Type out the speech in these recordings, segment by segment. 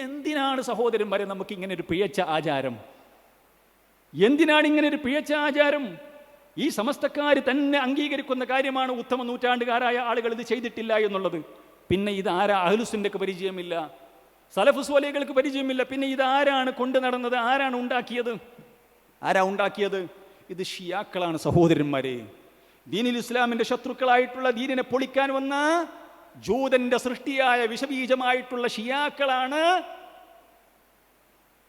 എന്തിനാണ് സഹോദരന്മാരെ നമുക്ക് ഇങ്ങനെ ഒരു പിഴച്ച ആചാരം? എന്തിനാണ് ഇങ്ങനെ ഒരു പിഴച്ച ആചാരം? ഈ സമസ്തക്കാർ തന്നെ അംഗീകരിക്കുന്ന കാര്യമാണ് ഉത്തമ നൂറ്റാണ്ടുകാരായ ആളുകൾ ഇത് ചെയ്തിട്ടില്ല എന്നുള്ളത്. പിന്നെ ഇത് ആരാ? അഹ്ലുസിന്റെക്ക് പരിചയമില്ല. സലഫുസ്വലികൾക്ക് പരിചയമില്ല. പിന്നെ ഇത് ആരാണ് കൊണ്ടു നടന്നത്? ആരാണ് ഉണ്ടാക്കിയത്? ആരാ ഉണ്ടാക്കിയത്? ഇത് ഷിയാക്കളാണ് സഹോദരന്മാരെ. ദീനിൽ ഇസ്ലാമിന്റെ ശത്രുക്കളായിട്ടുള്ള ദീനിനെ പൊളിക്കാൻ വന്ന ജൂതന്റെ സൃഷ്ടിയായ വിഷബീജമായിട്ടുള്ള ഷിയാക്കളാണ്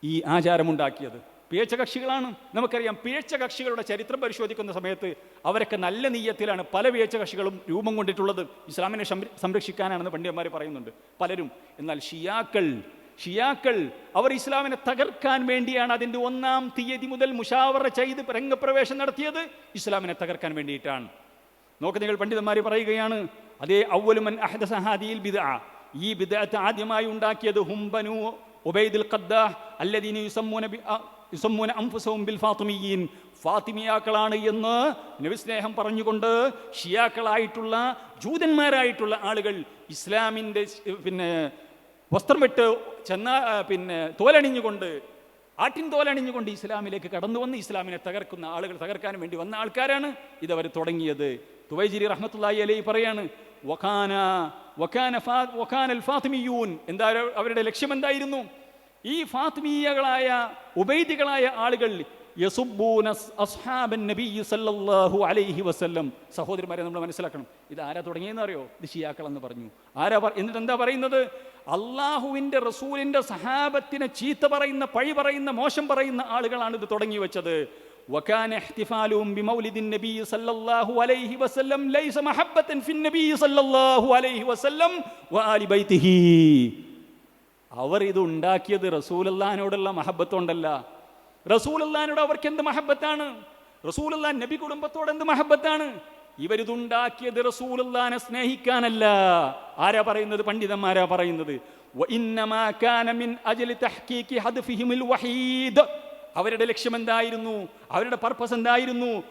ഈ ആചാരമുണ്ടാക്കിയത്. കക്ഷികളാണ് നമുക്കറിയാം കക്ഷികളുടെ ചരിത്രം പരിശോധിക്കുന്ന സമയത്ത് അവരൊക്കെ നല്ല നീയത്തിലാണ് പല കക്ഷികളും രൂപം കൊണ്ടിട്ടുള്ളത്. ഇസ്ലാമിനെ സംര- സംരക്ഷിക്കാനാണെന്ന് പണ്ഡിതന്മാർ പറയുന്നുണ്ട് പലരും. എന്നാൽ ഷിയാക്കൾ ഷിയാക്കൾ അവർ ഇസ്ലാമിനെ തകർക്കാൻ വേണ്ടിയാണ് അതിന്റെ ഒന്നാം തീയതി മുതൽ മുഷാവറ ചെയ്ത് രംഗപ്രവേശം നടത്തിയത്. ഇസ്ലാമിനെ തകർക്കാൻ വേണ്ടിയിട്ടാണ്. നോക്ക് നിങ്ങൾ പണ്ഡിതന്മാർ പറയുകയാണ് അതേ അവലുമൻ അഹദസ ഹാദിയിൽ ബിദ്അ. ഈ ബിദഅത്ത് ആദ്യമായി ഉണ്ടാക്കിയത് ഹുംബനു ഉബൈദുൽ ഖദ്ദാഹ് അല്ലദീന യുസമ്മൂന യുസമ്മൂന അൻഫുസഹും ബിൽ ഫാത്തിമിയീൻ. ഫാത്തിമിയാക്കളാണ് എന്ന് നബിസ്നേഹം പറഞ്ഞുകൊണ്ട് ഷിയാക്കളായിട്ടുള്ള ജൂതന്മാരായിട്ടുള്ള ആളുകൾ ഇസ്ലാമിന്റെ പിന്നെ വസ്ത്രം വിട്ട് ചെന്ന പിന്നെ തോലണിഞ്ഞുകൊണ്ട് ആട്ടിൻ തോലണിഞ്ഞുകൊണ്ട് ഇസ്ലാമിലേക്ക് കടന്നു വന്ന് ഇസ്ലാമിനെ തകർക്കുന്ന ആളുകൾ തകർക്കാൻ വേണ്ടി വന്ന ആൾക്കാരാണ് ഇതവർ തുടങ്ങിയത്. തുവൈജിരി റഹ്മത്തുള്ളാഹി അലൈ പറയാണ് വഖാന വഖാന ഫാ- അൽ ഫാത്തിമിയൂൻ. എന്താ അവരുടെ ലക്ഷ്യം എന്തായിരുന്നു? ഈ ഫാത്തിമീയകളായ ഉബൈദികളായ ആളുകൾ യസുബ്ബൂന സ് സല്ലല്ലാഹു അലൈഹി വസല്ലം. സഹോദരന്മാരെ നമ്മൾ മനസ്സിലാക്കണം ഇത് ആരാ തുടങ്ങിയെന്ന് അറിയോ ഇത് ഷിയാക്കൾ എന്ന് പറഞ്ഞു. ആരാ എന്നിട്ട് എന്താ പറയുന്നത്? അള്ളാഹുവിൻ്റെ റസൂലിൻ്റെ സഹാബത്തിനെ ചീത്ത പറയുന്ന പഴി പറയുന്ന മോശം പറയുന്ന ആളുകളാണ് ഇത് തുടങ്ങി വെച്ചത് وكان احتفالهم بمولد النبي صلى الله عليه وسلم ليس محبة في النبي صلى الله عليه وسلم وآل بيته അവർ ഇത് ഉണ്ടാക്കിയത് റസൂലല്ലാനോടുള്ള മഹബത്തുണ്ടല്ല റസൂലല്ലാനോട് അവർക്ക് എന്ത് മഹബത്താണ് റസൂലല്ലാ നബി കുടുംബത്തോട് എന്ത് മഹബത്താണ് ഇവരിതുണ്ടാക്കിയത് റസൂലുള്ളാനെ സ്നേഹിക്കാനല്ല. ആരാ പറയുന്നത്? പണ്ഡിതന്മാരാ പറയുന്നത്. അവരുടെ ലക്ഷ്യം എന്തായിരുന്നു? അവരുടെ പർപ്പസ് എന്തായിരുന്നു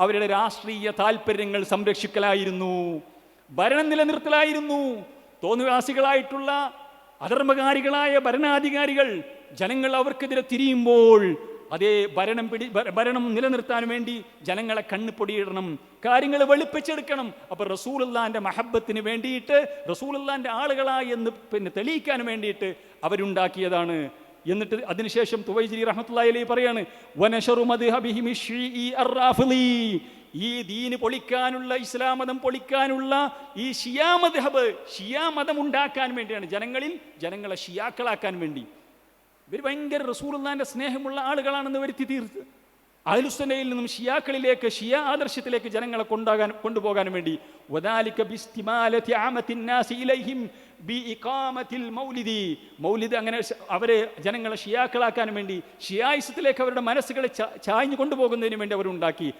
അവരുടെ രാഷ്ട്രീയ താല്പര്യങ്ങൾ സംരക്ഷിക്കലായിരുന്നു. ഭരണം നിലനിർത്തലായിരുന്നു. തോന്നുവാസികളായിട്ടുള്ള അധർമ്മകാരികളായ ഭരണാധികാരികൾ ജനങ്ങൾ അവർക്കെതിരെ തിരിയുമ്പോൾ അതേ ഭരണം പിടി ഭരണം നിലനിർത്താൻ വേണ്ടി ജനങ്ങളെ കണ്ണ് പൊടിയിടണം കാര്യങ്ങൾ വെളുപ്പിച്ചെടുക്കണം. അപ്പൊ റസൂലുള്ളാന്റെ മഹബത്തിന് വേണ്ടിയിട്ട് റസൂലുള്ളാന്റെ ആളുകളായി എന്ന് പിന്നെ തെളിയിക്കാൻ വേണ്ടിയിട്ട് അവരുണ്ടാക്കിയതാണ്. എന്നിട്ട് അതിനുശേഷം തുവൈജിരി റഹ്മത്തുള്ളാഹി അലൈഹി പറയാണ് ഈ ദീന് പൊളിക്കാനുള്ള ഇസ്ലാം മതം പൊളിക്കാനുള്ള ഈ ഷിയാ മദ്ഹബ് ഷിയാ മതം ഉണ്ടാക്കാൻ വേണ്ടിയാണ് ജനങ്ങളിൽ ജനങ്ങളെ ഷിയാക്കളാക്കാൻ വേണ്ടി. ഇവർ ഭയങ്കര റസൂലുള്ളാന്റെ സ്നേഹമുള്ള ആളുകളാണെന്ന് വരുത്തി തീർത്ത്. അഹ്ലുസ്സനയിൽ നിന്നും ഷിയാക്കളിലേക്ക് ഷിയ ആദർശത്തിലേക്ക് ജനങ്ങളെ കൊണ്ടാകാൻ കൊണ്ടുപോകാൻ വേണ്ടി മൗലിദി. അങ്ങനെ അവരെ ജനങ്ങളെ ഷിയാക്കളാക്കാൻ വേണ്ടി ഷിയായിസത്തിലേക്ക് അവരുടെ മനസ്സുകളെ ചായഞ്ഞു കൊണ്ടുപോകുന്നതിന് വേണ്ടി അവർ ഉണ്ടാക്കി.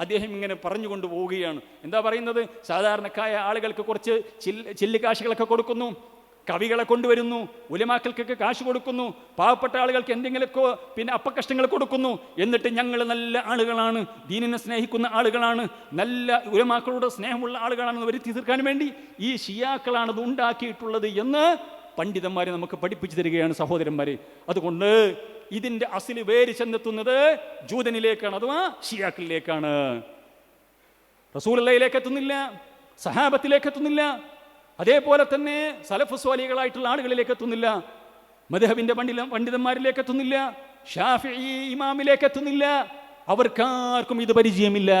അദ്ദേഹം ഇങ്ങനെ പറഞ്ഞു പോവുകയാണ്. എന്താ പറയുന്നത്? സാധാരണക്കായ ആളുകൾക്ക് കുറച്ച് ചില്ല് ചില്ലിക്കാശുകളൊക്കെ കൊടുക്കുന്നു. കവികളെ കൊണ്ടുവരുന്നു ഉലമാക്കൾക്കൊക്കെ കാശ് കൊടുക്കുന്നു പാവപ്പെട്ട ആളുകൾക്ക് എന്തെങ്കിലുമൊക്കെ പിന്നെ അപ്പകഷ്ടങ്ങൾ കൊടുക്കുന്നു. എന്നിട്ട് ഞങ്ങൾ നല്ല ആളുകളാണ് ദീനിനെ സ്നേഹിക്കുന്ന ആളുകളാണ് നല്ല ഉലമാക്കളുടെ സ്നേഹമുള്ള ആളുകളാണെന്ന് വരുത്തി തീർക്കാൻ വേണ്ടി ഈ ഷിയാക്കളാണ് ഉണ്ടാക്കിയിട്ടുള്ളത് എന്ന് പണ്ഡിതന്മാരെ നമുക്ക് പഠിപ്പിച്ചു തരികയാണ് സഹോദരന്മാരെ. അതുകൊണ്ട് ഇതിന്റെ അസിൽ വേര് ചെന്നെത്തുന്നത് ജൂതനിലേക്കാണ് അഥവാ ഷിയാക്കളിലേക്കാണ്. റസൂലയിലേക്ക് എത്തുന്നില്ല സഹാബത്തിലേക്ക് എത്തുന്നില്ല അതേപോലെ തന്നെ സലഫ് സ്വാലികളായിട്ടുള്ള ആളുകളിലേക്ക് എത്തുന്നില്ല. മധുഹബിന്റെ പണ്ഡിത പണ്ഡിതന്മാരിലേക്ക് എത്തുന്നില്ല. ഷാഫി ഇമാമിലേക്ക് എത്തുന്നില്ല. അവർക്കാർക്കും ഇത് പരിചയമില്ല.